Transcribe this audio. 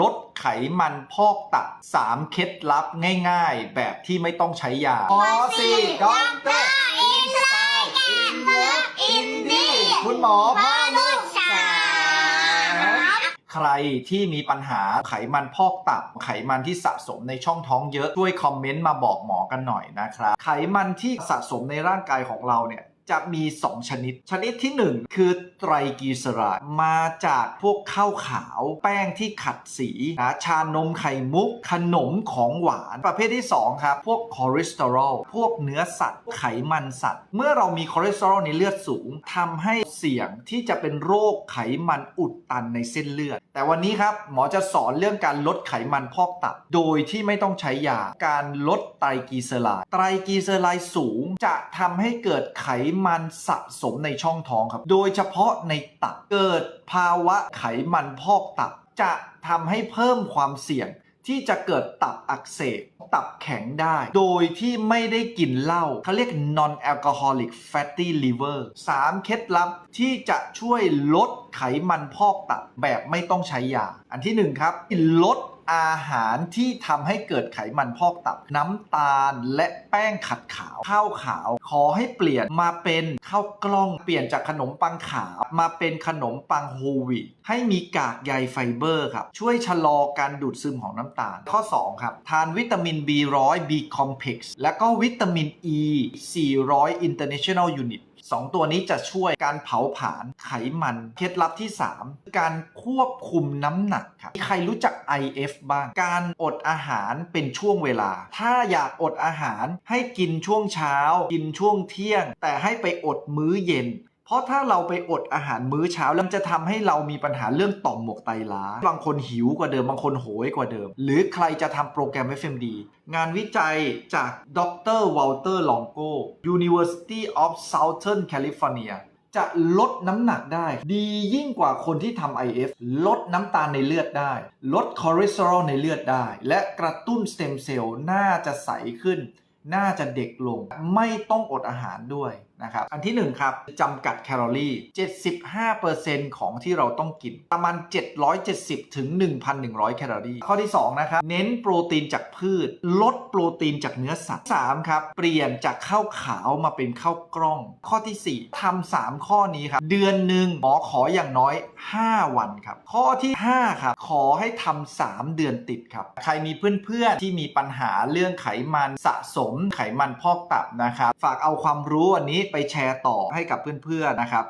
ลดไขมันพอกตับ 3 เคล็ดลับง่ายๆ แบบที่ไม่ต้องใช้ยาหมอสี่ด็อกเตอร์อินไซด์อินเลิฟอินดี้คุณหมอพ่อลูกสามใครที่มีปัญหาไขมันพอกตับ ไขมันที่สะสมในช่องท้องเยอะ ช่วยคอมเมนต์มาบอกหมอกันหน่อยนะครับ ไขมันที่สะสมในร่างกายของเราเนี่ย จะมี 2 ชนิด ชนิดที่ 1 คือไตรกีเซอไรด์มาจากพวกข้าวขาว แป้งที่ขัดสีนะชานมไข่มุก ขนมของหวาน ประเภทที่ 2 ครับ พวกคอเลสเตอรอล พวกเนื้อสัตว์ ไขมันสัตว์ เมื่อเรามีคอเลสเตอรอลในเลือดสูงทำให้เสี่ยงที่จะเป็นโรคไขมันอุดตันในเส้นเลือด แต่วันนี้ครับหมอจะสอนเรื่องการลดไขมันพอกตับ โดยที่ไม่ต้องใช้ยา การลดไตรกีเซอร์ไตรกีเซอไรสูงจะทำให้เกิดไขมันสะสมในช่องท้องครับ โดยเฉพาะในตับเกิดภาวะไขมันพอกตับ จะทำให้เพิ่มความเสี่ยงที่จะเกิดตับอักเสบ ตับแข็งได้ โดยที่ไม่ได้กินเหล้าเขาเรียก non alcoholic fatty liver 3 เคล็ดลับที่จะช่วยลดไขมันพอกตับแบบไม่ต้องใช้ยา อันที่ 1 ครับลด อาหารที่ทำให้เกิดไขมันพอกตับ น้ำตาลและแป้งขัดขาว ข้าวขาว ขอให้เปลี่ยนมาเป็นข้าวกล้อง เปลี่ยนจากขนมปังขาวมาเป็นขนมปังโฮลวีตให้มีกากใยไฟเบอร์ครับ ช่วยชะลอการดูดซึมของน้ำตาล ข้อ 2 ครับ ทานวิตามิน B100 B complex และก็วิตามิน E 400 international unit สองตัวนี้จะช่วยการเผาผลาญไขมันเคล็ดลับที่ 3 การควบคุมน้ำหนักครับมีใครรู้จัก IF บ้าง การอดอาหารเป็นช่วงเวลา ถ้าอยากอดอาหารให้กินช่วงเช้า กินช่วงเที่ยง แต่ให้ไปอดมื้อเย็น เพราะถ้าเราไปอดอาหารมื้อเช้าแล้วมันจะทำให้เรามีปัญหาเรื่องต่อมหมวกไตล้า บางคนหิวกว่าเดิม บางคนโหยกว่าเดิม หรือใครจะทำโปรแกรม FMD งานวิจัยจากดรวอลเตอร์ลองโก University of Southern California จะลดน้ำหนักได้ ดียิ่งกว่าคนที่ทำ IF ลดน้ำตาลในเลือดได้ ลดคอเลสเตอรอลในเลือดได้ และกระตุ้นสเต็มเซลล์น่าจะใสขึ้น น่าจะเด็กลง ไม่ต้องอดอาหารด้วยนะครับ อันที่ 1 ครับจำกัดแคลอรี่ 75%ของที่เราต้องกิน ประมาณ 770 ถึง 1,100 แคลอรี่ ข้อที่ 2 นะครับ เน้นโปรตีนจากพืช ลดโปรตีนจากเนื้อสัตว์ 3 ครับ เปลี่ยนจากข้าวขาวมาเป็นข้าวกล้อง ข้อทีสี่4ทำ3ข้อนี้ครับ เดือนหนึ่งหมอขออย่างน้อย 5 วันครับ ข้อที่ 5 ครับ ขอให้ทำ3เดือนติดครับ ใครมีเพื่อนๆที่มีปัญหาเรื่องไขมันสะสมไขมันพอกตับนะครับ ฝากเอาความรู้อันนี้ไปแชร์ต่อให้กับเพื่อนๆนะครับ